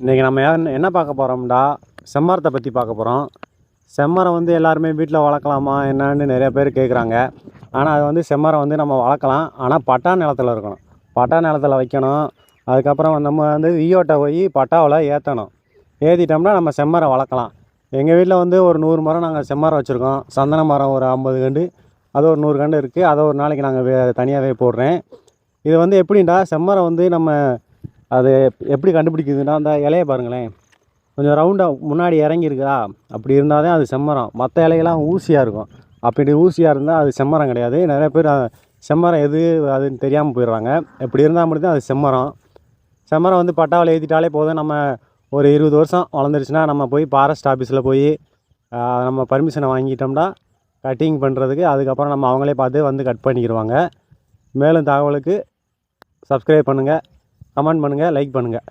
இன்றைக்கி நம்ம என்ன பார்க்க போகிறோம்டா செம்மரத்தை பற்றி பார்க்க போகிறோம் செம்மரம் வந்து எல்லாருமே வீட்டில் வளர்க்கலாமா என்னான்னு நிறைய பேர் கேட்குறாங்க ஆனால் அது வந்து செம்மரம் வந்து நம்ம வளர்க்கலாம். ஆனால் பட்டா நிலத்துல இருக்கணும். பட்டா நிலத்துல வைக்கணும். அதுக்கப்புறம் நம்ம வந்து ஈயோட்டை போய் பட்டாவில் ஏற்றணும் ஏற்றிட்டோம்னா நம்ம செம்மரம் வளர்க்கலாம். எங்கள் வீட்டில் வந்து ஒரு நூறு மரம் நாங்கள் செம்மரம் வச்சுருக்கோம். சந்தன மரம் ஒரு ஐம்பது கண்டு அது ஒரு நூறு கண்டு இருக்குது அதை ஒரு நாளைக்கு நாங்கள் வே தனியாகவே போடுறேன். இது வந்து எப்படின்டா செம்மரம் வந்து நம்ம அது எப்படி கண்டுபிடிக்குதுன்னா அந்த இலையை பாருங்களேன். கொஞ்சம் ரவுண்டாக முன்னாடி இறங்கியிருக்குதா? அப்படி இருந்தால் தான் அது செம்மரம். மற்ற இலையெல்லாம் ஊசியாக இருக்கும். அப்படி ஊசியாக இருந்தால் அது செம்மரம் கிடையாது. நிறைய பேர் செம்மரம் எது அதுன்னு தெரியாமல் போயிடுறாங்க. இப்படி இருந்தால் மட்டும்தான் அது செம்மரம். செம்மரம் வந்து பட்டாவில் ஏற்றிட்டாலே போதும். நம்ம ஒரு இருபது வருஷம் வளர்ந்துருச்சுன்னா நம்ம போய் ஃபாரஸ்ட் ஆஃபீஸில் போய் நம்ம பர்மிஷனை வாங்கிட்டோம்னா கட்டிங் பண்ணுறதுக்கு அதுக்கப்புறம் நம்ம அவங்களே பார்த்து வந்து கட் பண்ணிக்கிடுவாங்க மேலும் தகவலுக்கு சப்ஸ்கிரைப் பண்ணுங்கள் கமெண்ட் பண்ணுங்கள் லைக் பண்ணுங்கள்